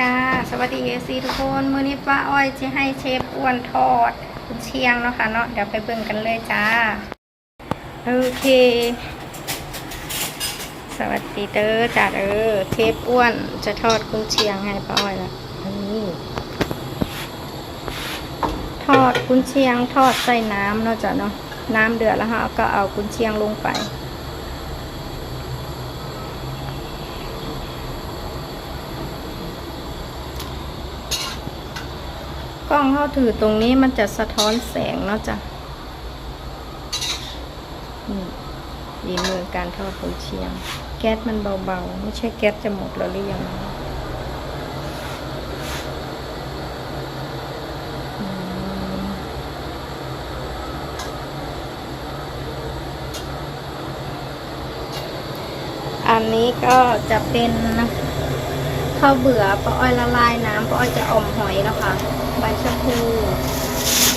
จ้า สวัสดีเอซีทุกคน มื้อนี้ป้าอ้อยจะให้เชฟอ้วนทอดกุนเชียงเนาะค่ะเนาะ เดี๋ยวไปเบิ่งกันเลยจ้า โอเค สวัสดีเด้อจ้าเด้อเชฟอ้วนจะทอดกุนเชียงให้ป้าอ้อยละนี่ทอดกุนเชียงทอดใส่น้ำเนาะจ้ะเนาะ น้ำเดือดแล้วค่ะก็เอากุนเชียงลงไป กล้องเข้าถือตรงนี้มันจะสะท้อนแสงเนาะจ้ะนี่ดีมือการทอดกุนเชียง แก๊สมันเบาๆ ไม่ใช่แก๊สจะหมดแล้วหรือยังอันนี้ก็จะเป็น ข้าวเบื่อปลาอ้อยละลายน้ำปลาอ้อยจะอมหอยแล้วค่ะใบชะพู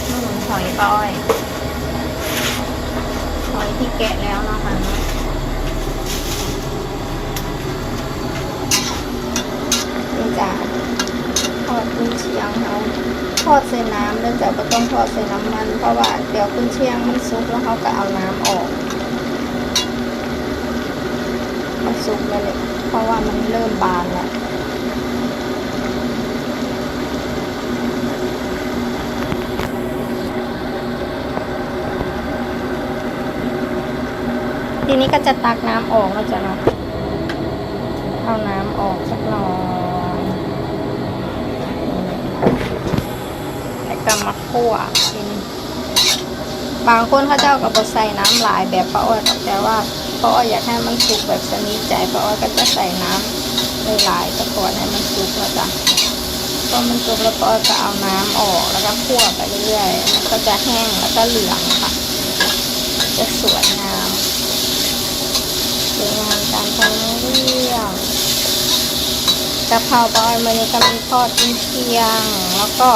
นู่นหอยปลาอ้อย หอยที่แกะแล้วนะคะนี่จ้ะทอดกุนเชียงเขาทอดใส่น้ำเนื่องจากก็ต้องทอดใส่น้ำมัน เพราะว่าเดี๋ยวกุนเชียงมันสุกแล้วเขาก็เอาน้ำออกมันสุกแล้วเลยเพราะว่ามันเริ่มบานแล้ว ทีนี้ก็จะตักน้ำออกแล้วจะเนาะเอาน้ำออกสักหน่อยแล้วก็มาคั่วทีนี้บางคนเขาเจ้าก็บใส่น้ำหลายแบบป้าอ้อยแต่ว่าป้าอ้อยอยากให้มันสุกแบบชนิดใจป้าอ้อยก็จะใส่น้ำหลายๆตะกอนให้มันสุกแล้วจ้ะพอมันสุกแล้วป้าอ้อยก็เอาน้ำออกแล้วก็คั่วไปเรื่อยๆมันก็จะแห้งแล้วก็เหลืองค่ะ จะสวยงาม วยงามตามท้องเรื่องกะเพราบอยมันนี้ก็มีทอดกุนเชียง แล้วก็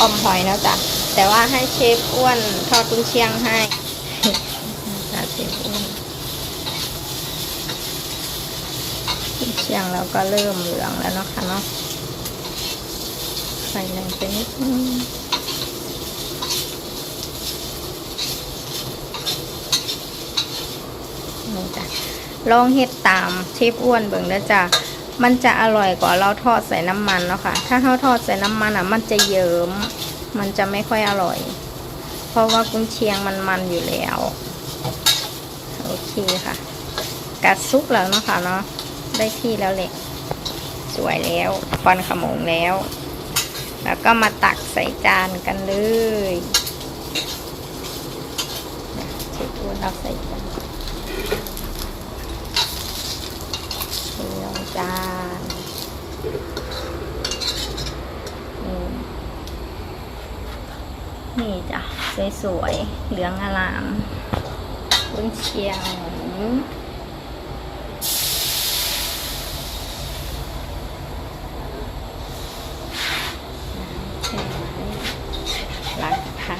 ออมหอยนะจ๊ะแต่ว่าให้เชฟอ้วนทอดกุนเชียงให้จ้ะเชฟอ้วนกุนเชียงเราก็เริ่มเหลืองแล้วเนาะค่ะเนาะใส่แรงไปนิดนึงนี่จ้ะ ลองเฮ็ดตามเชฟอ้วนเบิ่งนะจ้ะมันจะอร่อยกว่าเราทอดใส่น้ำมันเนาะค่ะ ถ้าเราทอดใส่น้ำมันอะ มันจะเยิ้ม มันจะไม่ค่อยอร่อย เพราะว่ากุ้งเชียงมันมันอยู่แล้ว โอเคค่ะ กัดซุปแล้วเนาะค่ะเนาะ ได้ที่แล้วแหละ สวยแล้วควันขมงแล้ว แล้วก็มาตักใส่จานกันเลยเชฟอ้วนเอาใส่จาน เรียวจานี่นี่จ้ะ สวยๆ เหลืองอลามกุนเชียงใช่ไหมรักค่ะ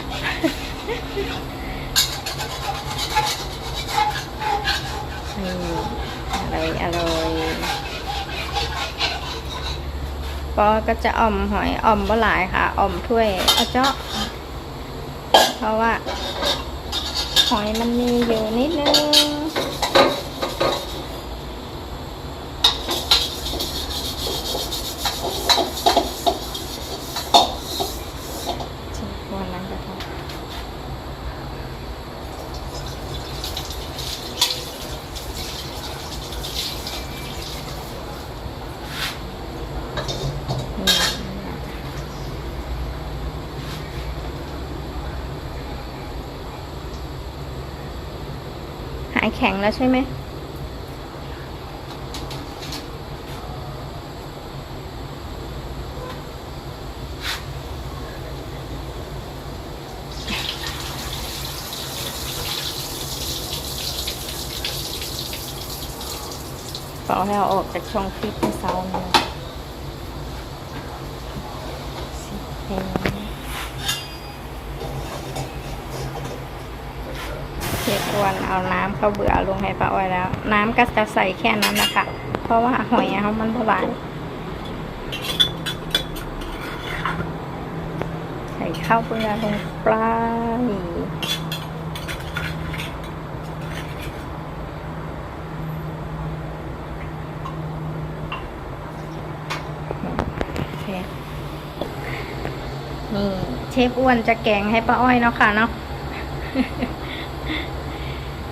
นี่อร่อยอร่อย ปอก็จะอ่อมหอยอ่อมบ่หลายค่ะอ่อมถ้วยเอาเจาะเพราะว่า หอยมันมีอยู่นิดนึง ชิมควรล้างกระทะ หายแข็งแล้วใช่ไหมเป่าให้เอาออกจากช่องฟิตในเซาเลยสิเพล วนเอาน้ำข้าวเบื่อลงให้ป้าอ้อยแล้ว น้ำก็จะใส่แค่นั้นนะคะ เพราะว่าหอยเขามันหวาน ใส่ข้าวเบื่อลงปลานี่เชฟอ้วนจะแกงให้ป้าอ้อยเนาะค่ะเนาะ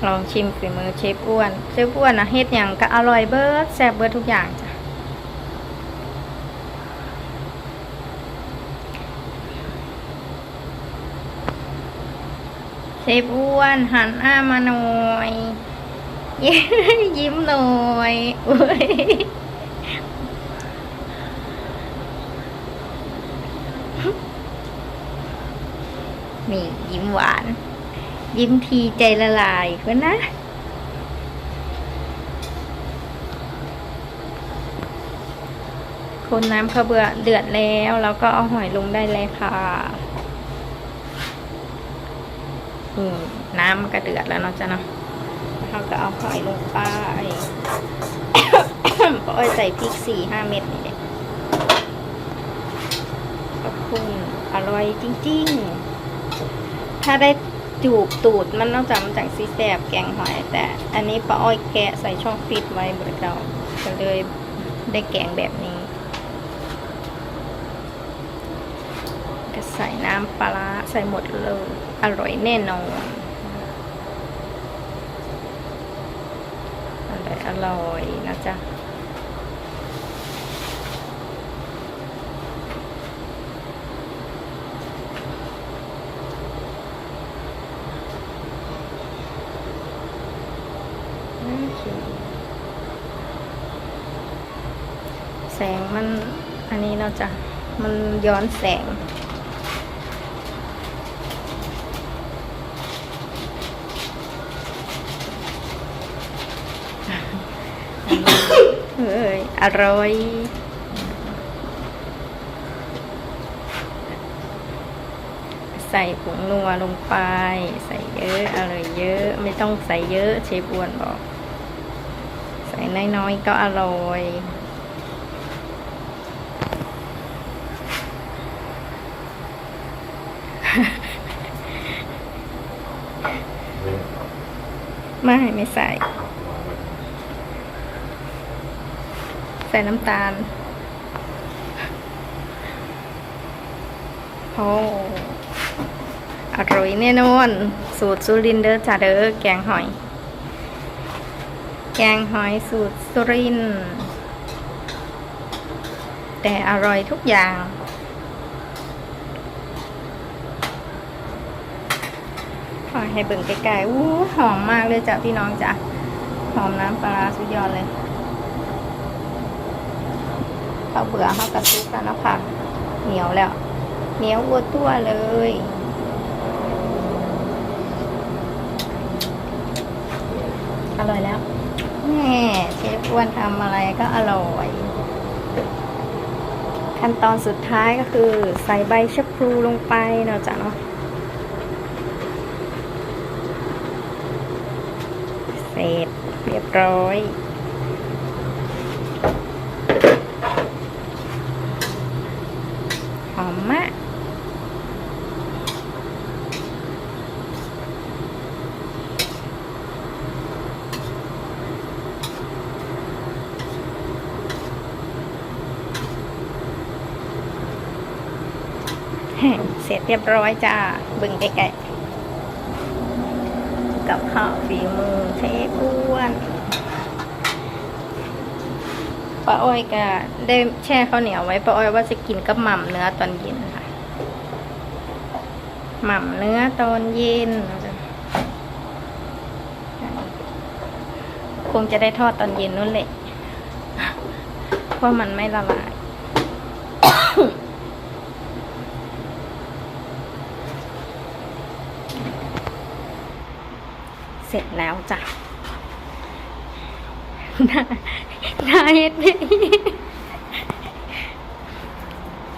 ลองชิมฝีมือเชฟอ้วน เชฟอ้วนนะเฮ็ดอย่างก็อร่อยเบิร์ดแซ่บเบิร์ดทุกอย่างจ้ะเชฟอ้วนหันอ้ามาหน่อยยิ้มหน่อยอุ๊ยนี่ยิ้มหวาน ยิ้มทีใจละลายเพื่อนนะ คนน้ำข้าวเบื่อเดือดแล้ว แล้วก็เอาหอยลงได้เลยค่ะนี่น้ำมันก็เดือดแล้วเนาะจ้ะเนาะเราก็เอาหอยลงไปปอ้อยใส่พริกสี่ห้าเม็ดนี่เด็กขอบคุณอร่อยจริง ๆ ถ้าได้ จูบตูดมันนอกจากมันจากซีแสบแกงหอย แต่อันนี้ป้าอ้อยแกะใส่ช่องฟิตไว้เบอร์เก่าก็เลยได้แกงแบบนี้ ก็ใส่น้ำปลาร้าใส่หมดเลย อร่อยแน่นอนอร่อยอร่อยนะจ๊ะ โอเคแส งมันอันนี้เราจะมันย้อนแสง เฮ้ย อร่อยใส่ผงนัวลงไป ใส่เยอะอร่อยเยอะ ไม่ต้องใส่เยอะเชฟอ้วนบอก ใส่น้อยๆก็อร่อย ไม่ไม่ใส่ ใส่น้ำตาล โอ้อร่อยแน่นอน สูตรสุรินเด้อจ้าเด้อแกงหอย แกงหอยสูตรสุรินแต่อร่อยทุกอย่างขอ ให้เบิ่งใกล้ๆอู้หอมมากเลยจ้ะพี่น้องจ้ะหอมน้ำปลาสุดยอดเลยข้าวเบื่อข้าวกระซุกแล้วนะค่ะเหนียวแล้ว เหนียววัวตัวเลยอร่อยแล้วแม่เชฟอ้วนทำอะไรก็อร่อย ขั้นตอนสุดท้ายก็คือใส่ใบชะพลูลงไปเนาะจ้ะเนาะเส ร็จเรียบร้อย หอมมากเสร็จเรียบร้อยจ้าบึงใกล้ๆ กับข้าวฝีมือเชฟอ้วนป้าอ้อยก็ได้แช่ข้าวเหนียวไว้ป้าอ้อยว่าจะกินกับหม่ำเนื้อตอนเย็นค่ะหม่ำเนื้อตอนเย็นคงจะได้ทอดตอนเย็นนู่นแหละเพราะมันไม่ละลาย ร็จแล้วจ้ะนาเฮ็ดนี่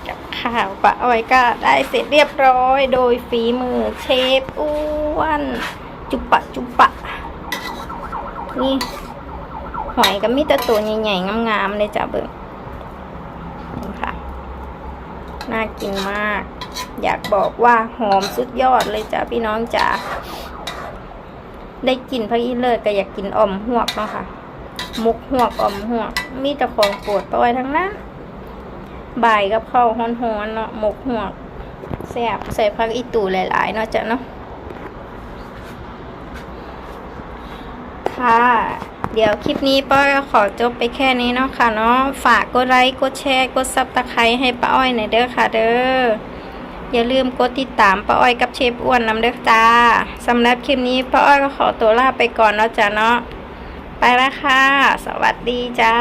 กับข้าวปะอ้อยก็ได้เสร็จเรียบร้อย โดยฝีมือเชฟอ้วนจุบปะจุบปะ นี่หอยก็มีแต่ตัวใหญ่ๆงามๆเลยจ้ะเบิ่งนี่ค่ะน่ากินมาก อยากบอกว่าหอมสุดยอดเลยจ้ะพี่น้องจ๋า ได้กินพระอีเลิศก็อยากกินอ่อมหวกเนาะค่ะ มุกหวกอ่อมหวก มีแต่ของโปรดป้อยทั้งนั้นบ่ายกับข้าวฮ้อนๆเนาะหมกหวกแซ่บใส่ผักอีตูหลายๆเนาะจ้ะเนาะค่ะ เดี๋ยวคลิปนี้ป้าอ้อยขอจบไปแค่นี้เนาะค่ะเนาะฝากกดไลค์กดแชร์กดซับตะไคร้ให้ป้าอ้อยหน่อยเด้อค่ะเด้อ อย่าลืมกดติดตามป้าอ้อยกับเชฟอ้วนนำเด้อจ้าสำหรับคลิปนี้ป้าอ้อยก็ขอตัวลาไปก่อนเนาะจ้ะเนาะไปละค่ะ สวัสดีจ้า